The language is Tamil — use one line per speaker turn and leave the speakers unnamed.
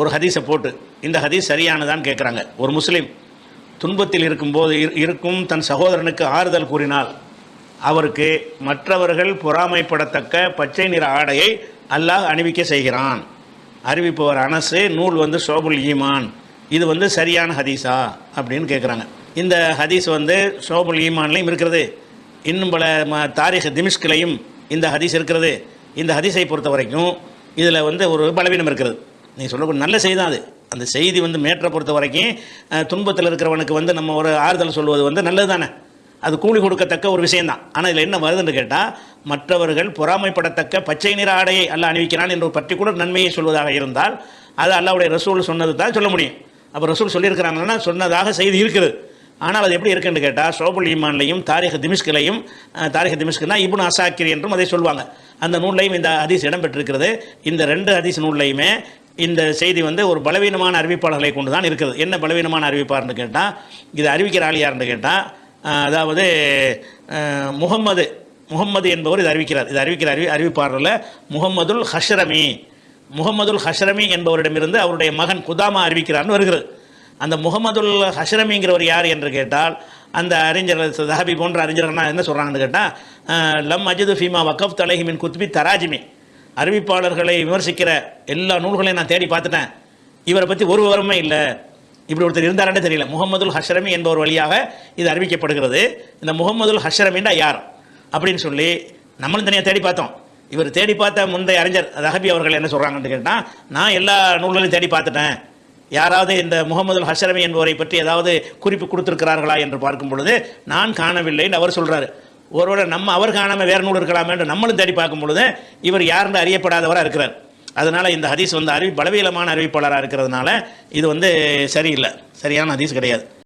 ஒரு ஹதீஸை போட்டு இந்த ஹதீஸ் சரியானதான்னு கேட்குறாங்க ஒரு முஸ்லீம் துன்பத்தில் இருக்கும்போது இருக்கும் தன் சகோதரனுக்கு ஆறுதல் கூறினால் அவருக்கு மற்றவர்கள் பொறாமைப்படத்தக்க பச்சை நிற ஆடையை அல்லாஹ் அணிவிக்க செய்கிறான். அறிவிப்பவர் அனசு நூல் வந்து சோபுல் ஈமான். இது வந்து சரியான ஹதீஸா? அப்படின்னு கேட்குறாங்க இந்த ஹதீஸ் வந்து சோபுல் ஈமான்லையும் இருக்கிறது. இன்னும் பல ம தாரிக திமிஷ்கிலையும் இந்த ஹதீஸ் இருக்கிறது. இந்த ஹதீஸை பொறுத்த வரைக்கும் இதில் வந்து ஒரு பலவீனம் இருக்கிறது. நீ சொல்லக்கூடிய நல்ல செய்தி தான் அது. அந்த செய்தி வந்து மேற்றை பொறுத்த வரைக்கும் துன்பத்தில் இருக்கிறவனுக்கு வந்து நம்ம ஒரு ஆறுதல் சொல்வது வந்து நல்லது தானே. அது கூலி கொடுக்கத்தக்க ஒரு விஷயந்தான் ஆனால் இதில் என்ன வருதுன்னு கேட்டால் மற்றவர்கள் பொறாமைப்படத்தக்க பச்சை நிற ஆடையை அல்ல அணிவிக்கிறான் என்ற ஒரு பர்டிகுலர் நன்மையை சொல்வதாக இருந்தால் அது அல்லாவுடைய ரசூல் சொன்னது தான் சொல்ல முடியும். அப்போ ரசூல் சொல்லியிருக்கிறாங்கன்னா சொன்னதாக செய்தி இருக்குது. ஆனால் அது எப்படி இருக்குன்னு கேட்டால் ஷோபுல் ஈமான்லையும் தாரிக திமிஷ்கிலையும் தாரிக திமிஷ்குனா இபுன் அசாக்கிரி என்றும் அதை சொல்லுவாங்க அந்த நூல்லையும் இந்த ஹதீஸ் இடம்பெற்றிருக்கிறது. இந்த ரெண்டு ஹதீஸ் நூல்லையுமே இந்த செய்தி வந்து ஒரு பலவீனமான அறிவிப்பாளர்களை கொண்டு தான் இருக்குது. என்ன பலவீனமான அறிவிப்பார்னு கேட்டால் இது அறிவிக்கிற ஆள் யாருன்னு கேட்டால் அதாவது முகம்மது. முகம்மது என்பவர் இது அறிவிக்கிறார். இது அறிவிக்கிற அறிவி அறிவிப்பாளரில் முகம்மதுல் ஹஷ்ரமி. முகமதுல் ஹஷ்ரமி என்பவரிடமிருந்து அவருடைய மகன் குதாமா அறிவிக்கிறார்னு வருகிறது. அந்த முகமதுல் ஹஷ்ரமிங்கிறவர் யார் என்று கேட்டால் அந்த அறிஞர் தஹபி போன்ற அறிஞர்கள்லாம் என்ன சொல்கிறாங்கன்னு கேட்டால் லம் அஜிது ஃபீமா வக்கஃப் தலைஹிமின் குத்பி தராஜிமி. அறிவிப்பாளர்களை விமர்சிக்கிற எல்லா நூல்களையும் நான் தேடி பார்த்துட்டேன். இவரை பற்றி ஒரு விவரமே இல்லை. இப்படி ஒருத்தர் இருந்தாரே தெரியல. முகமதுல் ஹஷ்ரமி என்பவர் வழியாக இது அறிவிக்கப்படுகிறது. இந்த முகமதுல் ஹஷ்ரமின்னா யார்? அப்படின்னு சொல்லி நம்மளும் தனியாக தேடி பார்த்தோம். இவர் தேடி பார்த்த முந்தைய அறிஞர் ரஹபி அவர்கள் என்ன சொல்கிறாங்கன்னு கேட்டால் நான் எல்லா நூல்களையும் தேடி பார்த்துட்டேன். யாராவது இந்த முகமது ஹஷரமி என்பவரை பற்றி ஏதாவது குறிப்பு கொடுத்துருக்கிறார்களா என்று பார்க்கும் பொழுது நான் காணவில்லைன்னு அவர் சொல்கிறார் ஒருவேளை நம்ம அவர் காணாமல் வேற நூல் இருக்கலாமே என்று நம்மளும் தேடி பார்க்கும் பொழுது இவர் யாருன்னு அறியப்படாதவராக இருக்கிறார். அதனால் இந்த ஹதீஸ் வந்து அறிவி பலவீனமான அறிவிப்பாளராக இருக்கிறதுனால இது வந்து சரியில்லை. சரியான ஹதீஸ் கிடையாது.